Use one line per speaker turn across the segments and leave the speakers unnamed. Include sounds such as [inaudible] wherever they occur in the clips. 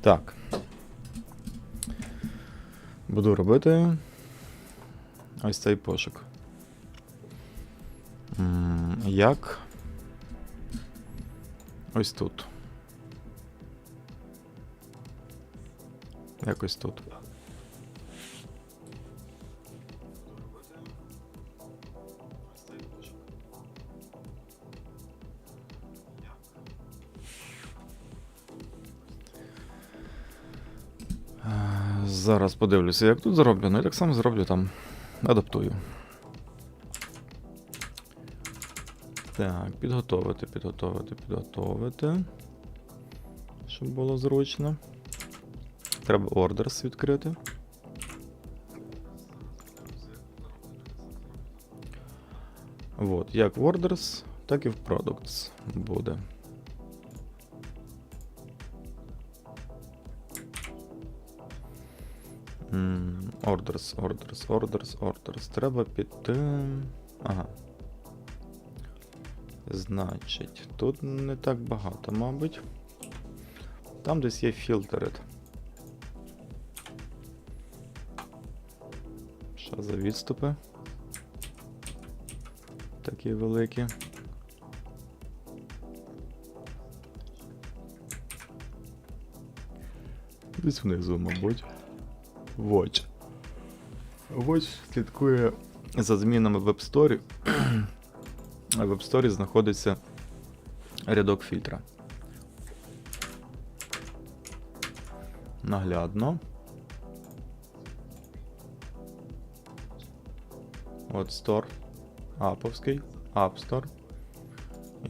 Так. Буду робити ось цей пошук. Як? Ось тут. Якось тут. Зараз подивлюся, як тут зроблю, ну і так само зроблю там. Адаптую. Так, підготовити, підготовити, підготовити. Щоб було зручно. Треба orders відкрити. Вот, як в orders, так і в products буде. Orders, orders, orders, orders. Треба піти. Ага. Значить, тут не так багато, мабуть. Там десь є filtered. Що за відступи? Такі великі. Десь внизу, мабуть. Watch. Watch слідкує за змінами в App Store. А в App Store знаходиться рядок фільтра. Наглядно. От Store. Аповський. App Store.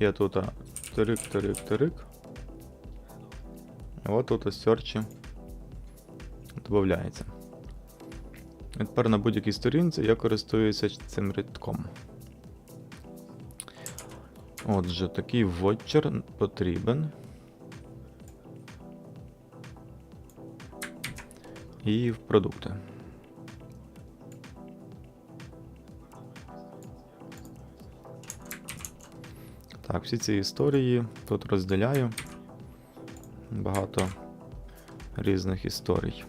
Є тут а, тарик, тарик, тарик. І от тут ось серчі додається. І тепер на будь-якій сторінці я користуюся цим рядком. Отже, такий вотчер потрібен. І в продукти. Так, всі ці історії тут розділяю. Багато різних історій.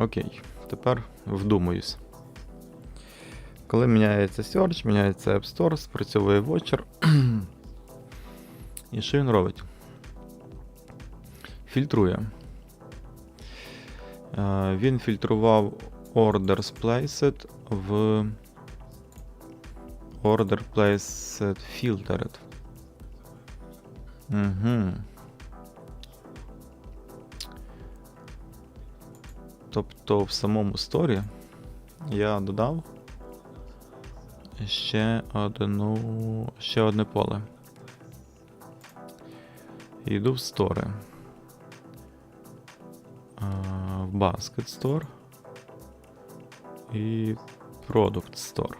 Окей, тепер вдумаюсь. Коли міняється Search, міняється App Store, спрацьовує Watcher. [clears throat] І що він робить? Фільтрує. Е, Він фільтрував Orders Placed в Order Placed Filtered. Угу. Тобто в самому сторі я додав ще одну, ще одне поле. Йду в стори. В Basket Store і Product Store.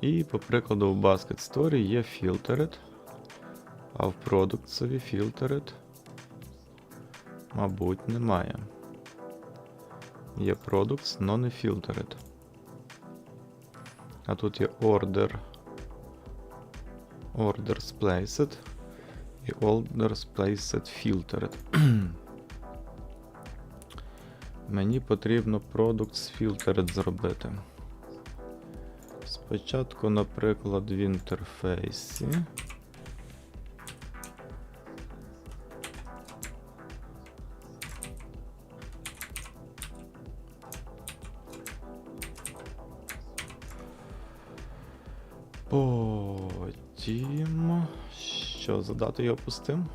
І, по прикладу, в Basket Store є Filtered, а в Products Filtered Мабуть, немає. Є products, но не filtered. А тут є order. Orders placed і orders placed filtered. Мені потрібно products filtered зробити. Спочатку, наприклад, в інтерфейсі. Потім. Що, задати його пустим?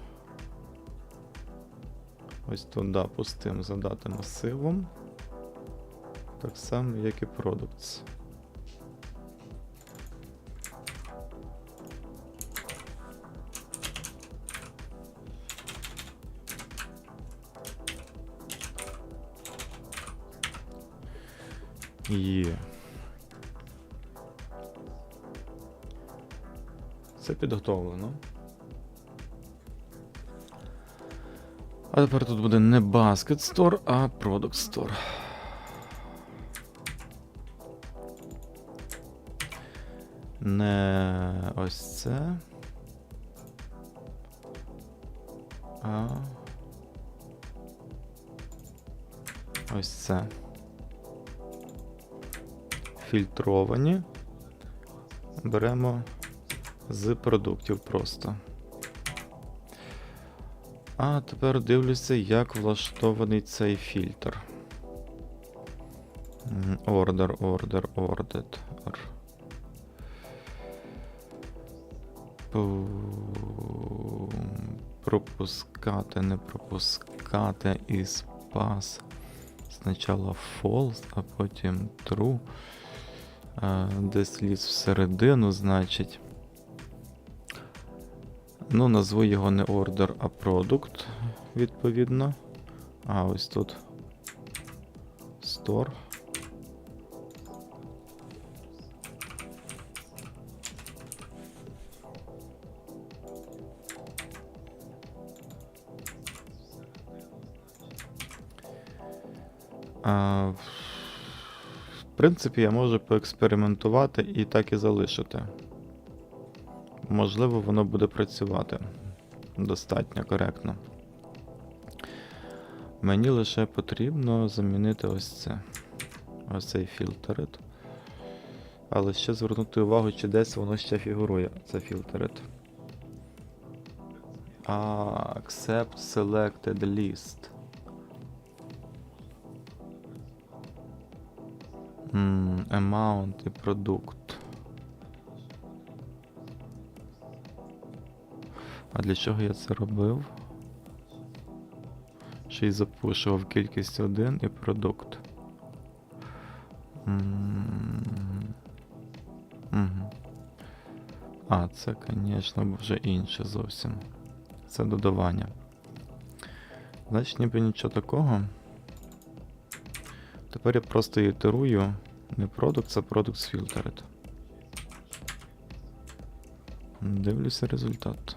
Ось тут, да, пустим задати масивом. Так само, як і products. Є. Це підготовлено. А тепер тут буде не Basket Store, а Product Store. Не ось це. А. Ось це. Фільтровані. Беремо з продуктів просто. А тепер дивлюся, як влаштований цей фільтр. Order, order, ordered. Пропускати, не пропускати із pass. Спочатку false, а потім true. Десь ліз всередину, значить. Ну, назву його не order, а product, відповідно. А, ось тут. Store. А, в принципі, я можу поекспериментувати і так і залишити. Можливо, воно буде працювати достатньо коректно. Мені лише потрібно замінити ось це. Ось цей фільтрит. Але ще звернути увагу, чи десь воно ще фігурує, це фільтрит. А, accept selected list. Amount і продукт. А для чого я це робив? Ще й запушував кількість 1 і продукт. А, це, звісно, вже інше зовсім. Це додавання. Значить, ніби нічого такого. Тепер я просто ітерую не продукт, це продукт з. Дивлюся результат.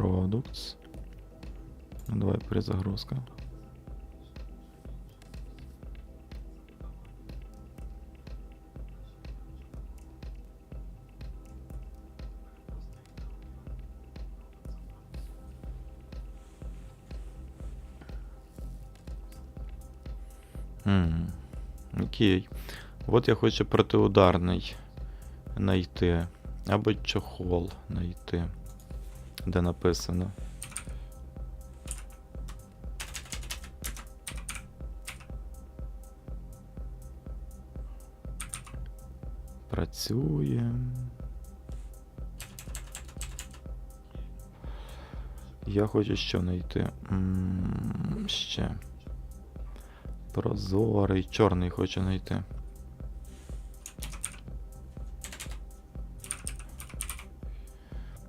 Products. Ну, давай перезагрузка. Окей. От я хочу протиударний знайти. Або чохол знайти. Де написано. Працює. Я хочу що знайти? М, Ще. Прозорий, чорний хочу знайти.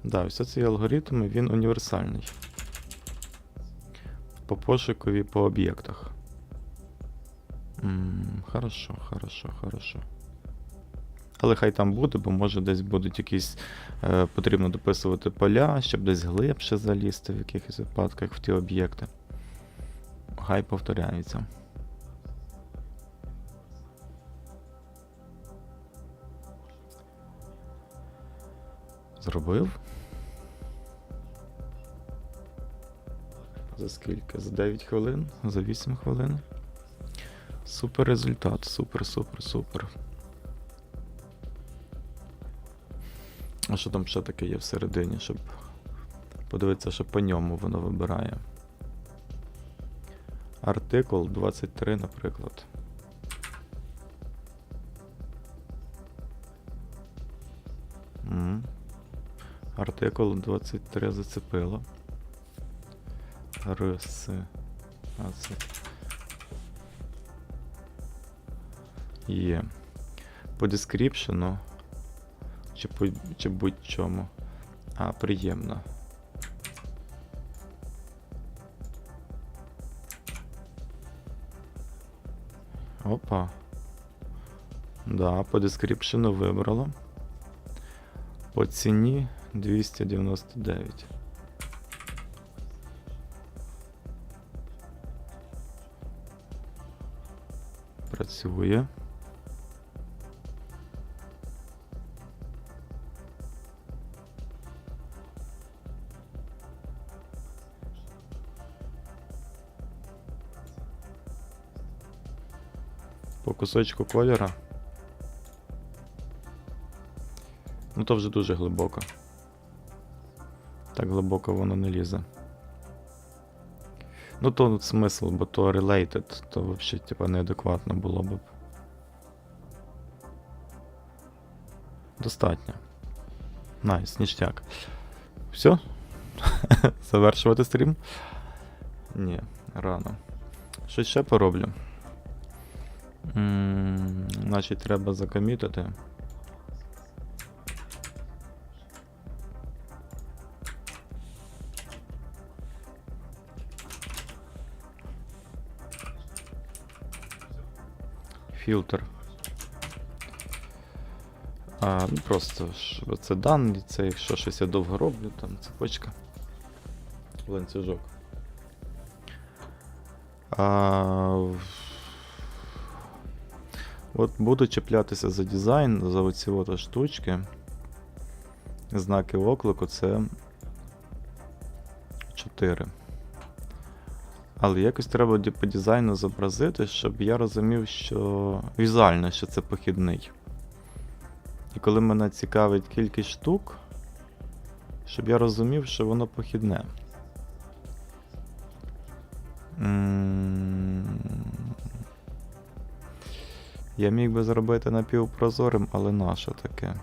Да, ось цей алгоритм він універсальний. По пошукові по об'єктах. Хорошо, хорошо, хорошо. Але хай там буде, бо може десь будуть якісь. Е, потрібно дописувати поля, щоб десь глибше залізти в якихось випадках в ті об'єкти. Хай повторяється. Зробив. За скільки? За 9 хвилин? За 8 хвилин. Супер результат. Супер, супер, супер. А що там ще таке є всередині, щоб подивитися, що по ньому воно вибирає. Артикул 23, наприклад. Артикул 23 зацепило. Рс. Є. По дескріпшену. Чи, по, чи будь-чому. А, приємно. Опа. Да, по дескріпшену вибрало. По ціні 299. Працює. По кусочку кольора. Ну то вже дуже глибоко. Так глибоко воно не лізе. Ну то смисл, бо то related, то взагалі типа неадекватно було б. Достатньо. Найс, ніштяк. Все? [laughs] Завершувати стрім? Ні, рано. Щось ще пороблю. М, Значить, треба закомітити. Фільтр. А, ну просто це дані, це якщо щось я довго роблю, там цепочка. Ланцюжок. А, от буду чіплятися за дизайн, за оці от штучки. Знаки оклику це 4. Але якось треба по дизайну зобразити, щоб я розумів, що візуально, що це похідний. І коли мене цікавить кількість штук, щоб я розумів, що воно похідне. Я міг би зробити напівпрозорим, але нащо таке?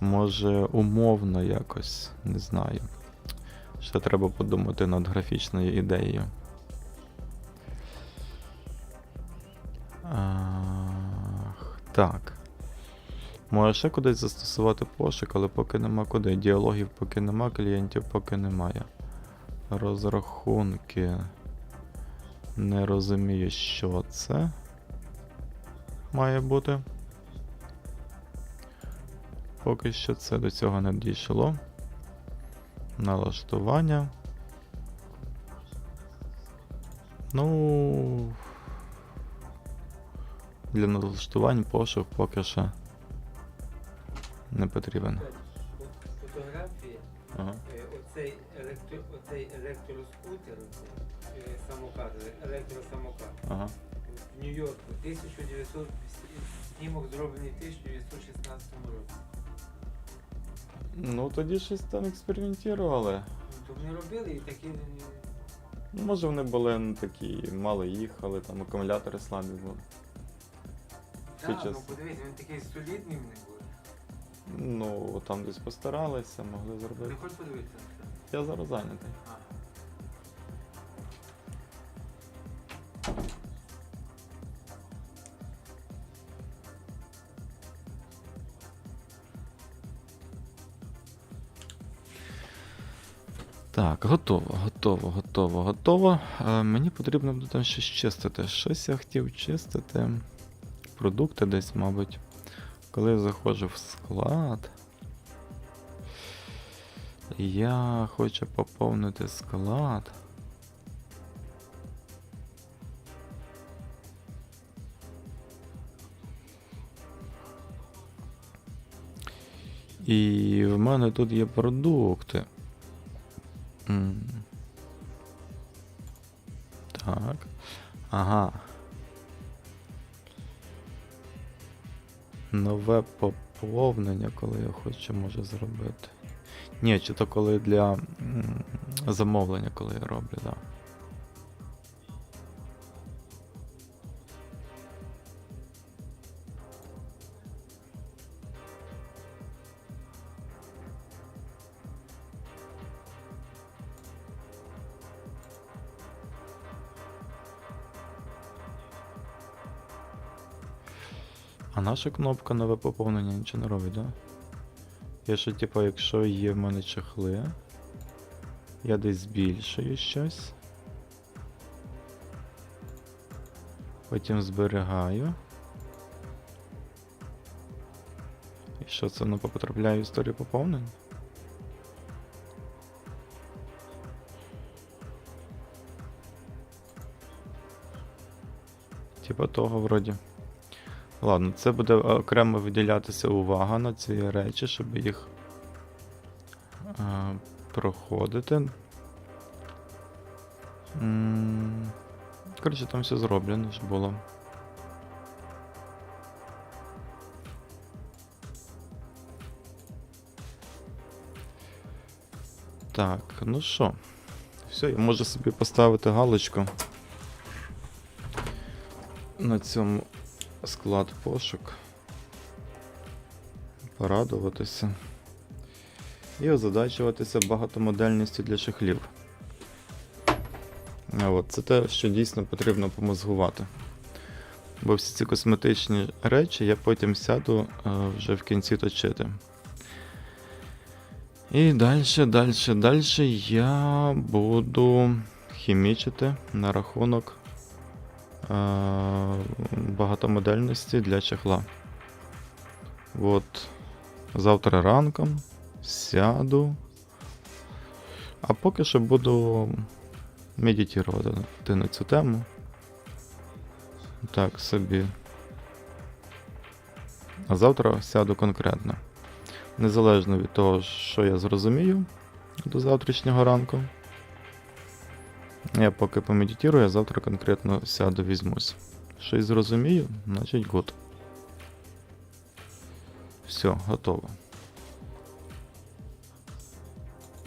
Може, умовно якось, не знаю. Ще треба подумати над графічною ідеєю. Ах, так. Може ще кудись застосувати пошук, але поки нема куди. Діалогів поки нема, клієнтів поки немає. Розрахунки. Не розумію, що це має бути. Поки що це до цього не дійшло. Налаштування. Ну. Для налаштувань пошук поки що не потрібен.
Фотографії,
Ага.
е, оцей, електро, оцей електроскутер, е, самокат, електросамокат.
Ага.
В Нью-Йорку 1900, снімок зроблений в 1916 році.
Ну тоді щось там експериментували.
То вони робили і такі.
Ну, може вони були ну, такі, мало їхали, там акумулятори слабі були.
Так,
час.
ну подивись, він такий солідний в них був.
Ну, там десь постаралися, могли
Ти
Не
хочеш подивитися?
Я зараз зайнятий. Так, готово, готово, готово, готово. Е, мені потрібно буде там щось чистити. Щось я хотів чистити. Продукти десь, мабуть. Коли я заходжу в склад. Я хочу поповнити склад. І в мене тут є продукти. Так. Ага. Нове поповнення, коли я хочу, можу зробити. Ні, чи то коли для замовлення, коли я роблю, так. Да. Наша кнопка нове поповнення нічого не робить, да? Я ще, типа, якщо є в мене чехли, я десь збільшую щось. Потім зберігаю. І що це воно потрапляє в історію поповнень? Типа того вроді. Ладно, це буде окремо виділятися увага на ці речі, щоб їх е, проходити. Коротше, там все зроблено ж було. Так, ну що. Все, я можу собі поставити галочку на цьому склад пошук. Порадуватися. І озадачуватися багатомодельністю для шахлів. От, це те, що дійсно потрібно помозгувати. Бо всі ці косметичні речі я потім сяду е, вже в кінці точити. І далі, далі, далі я буду хімічити на рахунок багатомодельності для чехла. От завтра ранком сяду. А поки що буду медитувати на цю тему. Так собі. А завтра сяду конкретно. Незалежно від того, що я зрозумію до завтрашнього ранку. Я поки помедитирую, я завтра конкретно сяду візьмусь. Щось зрозумію, значить год. Все, готово.